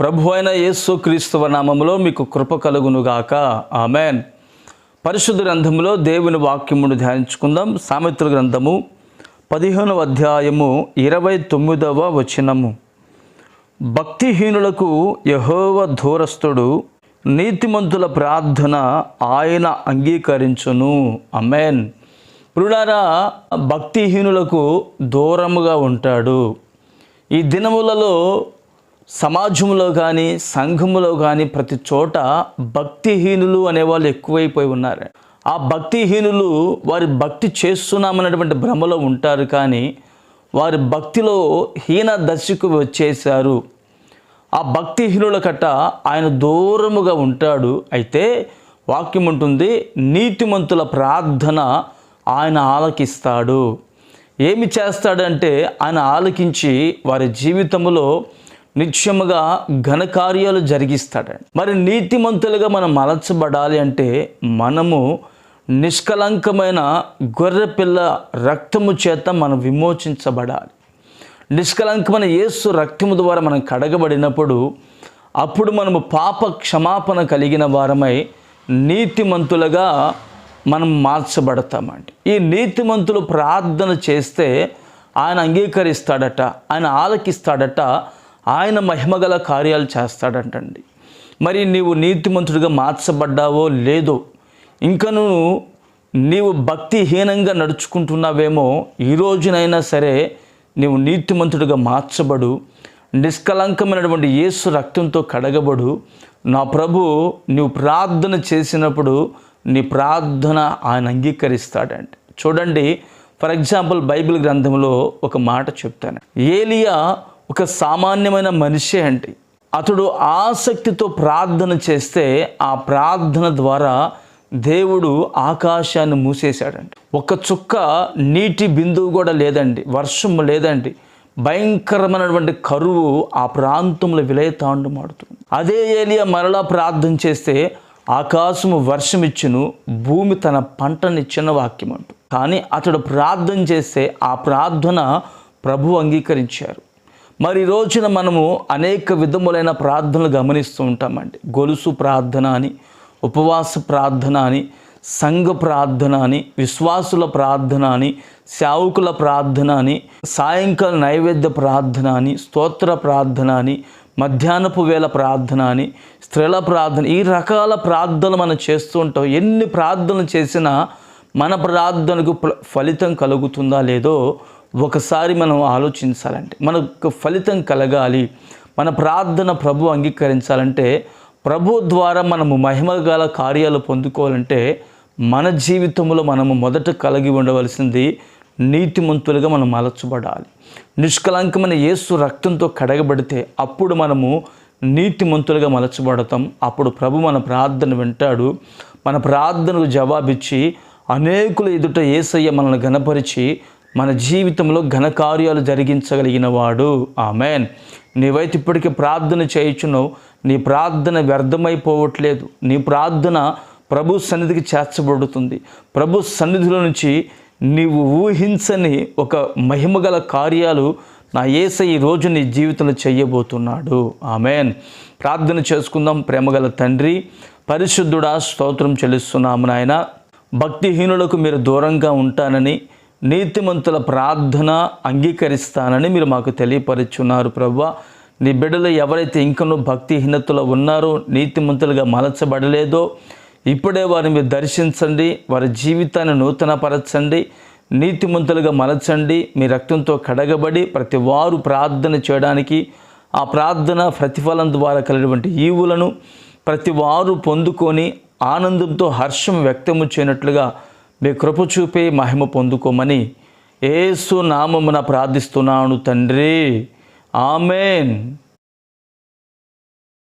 ప్రభు అయిన యేసు క్రీస్తువ నామంలో మీకు కృప కలుగునుగాక. ఆమెన్. పరిశుద్ధ గ్రంథములో దేవుని వాక్యమును ధ్యానించుకుందాం. సామెతల గ్రంథము పదిహేనవ అధ్యాయము ఇరవై తొమ్మిదవ వచనము. భక్తిహీనులకు యహోవ దూరస్థుడు నీతిమంతుల ప్రార్థన ఆయన అంగీకరించును. అమెన్ పురుడారా భక్తిహీనులకు దూరముగా ఉంటాడు. ఈ దినములలో సమాజంలో కానీ సంఘములో కానీ ప్రతి చోట భక్తిహీనులు అనేవాళ్ళు ఎక్కువైపోయి ఉన్నారు. ఆ భక్తిహీనులు వారి భక్తి చేస్తున్నామన్నటువంటి భ్రమలో ఉంటారు కానీ వారి భక్తిలో హీన దశకు వచ్చేశారు. ఆ భక్తిహీనుల కట్ట ఆయన దూరముగా ఉంటాడు. అయితే వాక్యం ఉంటుంది నీతిమంతుల ప్రార్థన ఆయన ఆలకిస్తాడు. ఏమి చేస్తాడంటే ఆయన ఆలకించి వారి జీవితంలో నిత్యముగా ఘనకార్యాలు జరిగిస్తాడండి మరి నీతిమంతులుగా మనం మలచబడాలి అంటే మనము నిష్కలంకమైన గొర్రెపిల్ల రక్తము చేత మనం విమోచించబడాలి. నిష్కలంకమైన యేసు రక్తము ద్వారా మనం కడగబడినప్పుడు అప్పుడు మనము పాప క్షమాపణ కలిగిన వారమై నీతిమంతులుగా మనం మార్చబడతామండి. ఈ నీతిమంతులు ప్రార్థన చేస్తే ఆయన అంగీకరిస్తాడట ఆయన ఆలకిస్తాడట ఆయన మహిమగల కార్యాలు చేస్తాడంటండి. మరి నీవు నీతిమంతుడిగా మార్చబడ్డావో లేదో ఇంకను నీవు భక్తిహీనంగా నడుచుకుంటున్నావేమో ఈ రోజునైనా సరే నీవు నీతిమంతుడిగా మార్చబడు నిష్కలంకమైనటువంటి యేసు రక్తంతో కడగబడు. నా ప్రభు నీవు ప్రార్థన చేసినప్పుడు నీ ప్రార్థన ఆయన అంగీకరిస్తాడండి చూడండి ఫర్ ఎగ్జాంపుల్ బైబిల్ గ్రంథంలో ఒక మాట చెప్తాను. ఏలియా ఒక సామాన్యమైన మనిషి అండి అతడు ఆసక్తితో ప్రార్థన చేస్తే ఆ ప్రార్థన ద్వారా దేవుడు ఆకాశాన్ని మూసేశాడండి. ఒక చుక్క నీటి బిందువు కూడా లేదండి వర్షం లేదండి. భయంకరమైనటువంటి కరువు ఆ ప్రాంతంలో విలయతాండమాడుతుంది అదే ఏలియా మరలా ప్రార్థన చేస్తే ఆకాశము వర్షం ఇచ్చును భూమి తన పంటనిచ్చిన వాక్యం అంటూ కానీ అతడు ప్రార్థన చేస్తే ఆ ప్రార్థన ప్రభు అంగీకరించారు. మరి ఈ రోజున మనము అనేక విధములైన ప్రార్థనలు గమనిస్తూ ఉంటామండి. గొలుసు ప్రార్థన అని ఉపవాస ప్రార్థన అని సంఘ ప్రార్థన అని విశ్వాసుల ప్రార్థన అని సేవకుల ప్రార్థన అని సాయంకాల నైవేద్య ప్రార్థన అని స్తోత్ర ప్రార్థన అని మధ్యాహ్నపు వేళ ప్రార్థన అని స్త్రీల ప్రార్థన ఈ రకాల ప్రార్థనలు మనం చేస్తూ ఉంటాం. ఎన్ని ప్రార్థనలు చేసినా మన ప్రార్థనకు ఫలితం కలుగుతుందా లేదో ఒకసారి మనం ఆలోచించాలంటే మనకు ఫలితం కలగాలి మన ప్రార్థన ప్రభు అంగీకరించాలంటే ప్రభు ద్వారా మనము మహిమగల కార్యాలు పొందుకోవాలంటే మన జీవితంలో మనము మొదట కలిగి ఉండవలసింది నీతిమంతులుగా మనం అలచబడాలి నిష్కలంకమైన యేసు రక్తంతో కడగబడితే అప్పుడు మనము నీతిమంతులుగా మలచబడతాం అప్పుడు ప్రభు మన ప్రార్థన వింటాడు. మన ప్రార్థనకు జవాబిచ్చి అనేకుల ఎదుట ఏసయ్య మనల్ని గనపరిచి మన జీవితంలో ఘనకార్యాలు జరిగించగలిగిన వాడు ఆమెన్. నీవైతే ఇప్పటికీ ప్రార్థన చేయుచున్నావు. నీ ప్రార్థన వ్యర్థమైపోవట్లేదు. నీ ప్రార్థన ప్రభు సన్నిధికి చేర్చబడుతుంది. ప్రభు సన్నిధిలో నుంచి నీవు ఊహించని ఒక మహిమగల కార్యాలు నా ఏస ఈ రోజు నీ జీవితంలో చేయబోతున్నాడు. ఆమెన్. ప్రార్థన చేసుకుందాం. ప్రేమగల తండ్రి పరిశుద్ధుడా స్తోత్రం చెల్లిస్తున్నాము నాయన. భక్తిహీనులకు మీరు దూరంగా ఉంటానని నీతిమంతుల ప్రార్థన అంగీకరిస్తానని మీరు మాకు తెలియపరుచున్నారు ప్రభు నీ బిడ్డలు ఎవరైతే ఇంకనూ భక్తిహీనతలో ఉన్నారో నీతిమంతులుగా మలచబడలేదో ఇప్పుడే వారిని మీరు దర్శించండి వారి జీవితాన్ని నూతనపరచండి నీతిమంతులుగా మలచండి మీ రక్తంతో కడగబడి ప్రతి వారు ప్రార్థన చేయడానికి ఆ ప్రార్థన ప్రతిఫలం ద్వారా కలిగినటువంటి ఈవులను ప్రతి వారు పొందుకొని ఆనందంతో హర్షం వ్యక్తము చేయనట్లుగా నీ కృప చూపే మహిమ పొందుకోమని ఏసు నామమున ప్రార్థిస్తున్నాను తండ్రి. ఆమెన్.